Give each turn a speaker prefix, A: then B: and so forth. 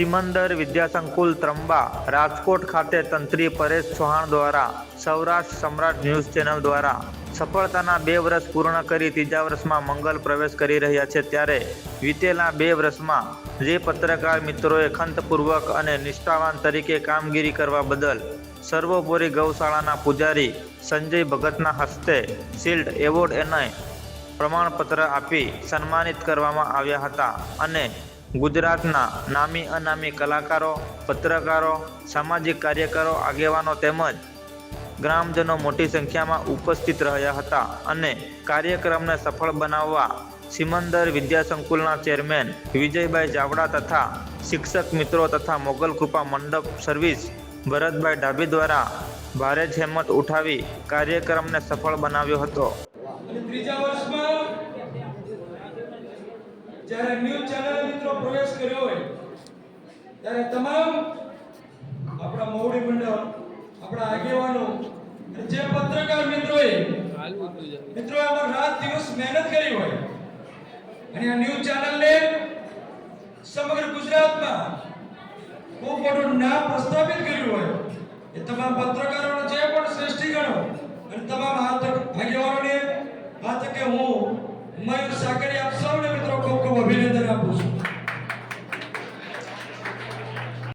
A: સિમંદર વિદ્યાસંકુલ ત્રંબા, રાજકોટ ખાતે તંત્રી પરેશ ચૌહાણ દ્વારા, સૌરાષ્ટ્ર સમ્રાટ ન્યૂઝ ચેનલ દ્વારા સફળતાના બે વર્ષ પૂર્ણ કરી ત્રીજા વર્ષમાં મંગલ પ્રવેશ કરી રહ્યા છે ત્યારે વીતેલા બે વર્ષમાં જે પત્રકાર મિત્રોએ ખંતપૂર્વક અને નિષ્ઠાવાન તરીકે કામગીરી કરવા બદલ સર્વોપરી ગૌશાળાના પૂજારી સંજય ભગતના હસ્તે શિલ્ડ એવોર્ડ એને પ્રમાણપત્ર આપી સન્માનિત કરવામાં આવ્યા હતા અને ગુજરાતના નામી અનામી કલાકારો, પત્રકારો, સામાજિક કાર્યકરો, આગેવાનો તેમજ ગ્રામજનો મોટી સંખ્યામાં ઉપસ્થિત રહ્યા હતા અને કાર્યક્રમને સફળ બનાવવા સિમંદર વિદ્યાસંકુલના ચેરમેન વિજયભાઈ ચાવડા તથા શિક્ષક મિત્રો તથા મોગલ કૃપા મંડપ સર્વિસ ભરતભાઈ ડાભી દ્વારા ભારે જહેમત ઉઠાવી કાર્યક્રમને સફળ બનાવ્યો હતો.
B: ત્રીજા વર્ષમાં જ્યારે ન્યૂઝ ચેનલ મિત્રો પ્રવેશ કર્યો હોય, ત્યારે તમામ આપણા મોવડી મંડળ, આપણા આગેવાનો જે પત્રકાર મિત્રોએ, મિત્રો આમાં રાત દિવસ મહેનત કરી હોય, અને આ ન્યૂઝ ચેનલને સમગ્ર ગુજરાતમાં ખૂબ મોટું નામ પ્રસ્થાપિત કર્યું હોય, એ તમામ પત્રકારોને જે પણ શ્રેષ્ઠી ગણો અને તમામ હાથ આગેવાનોને આ તકે હું મયુર સાકરે આપ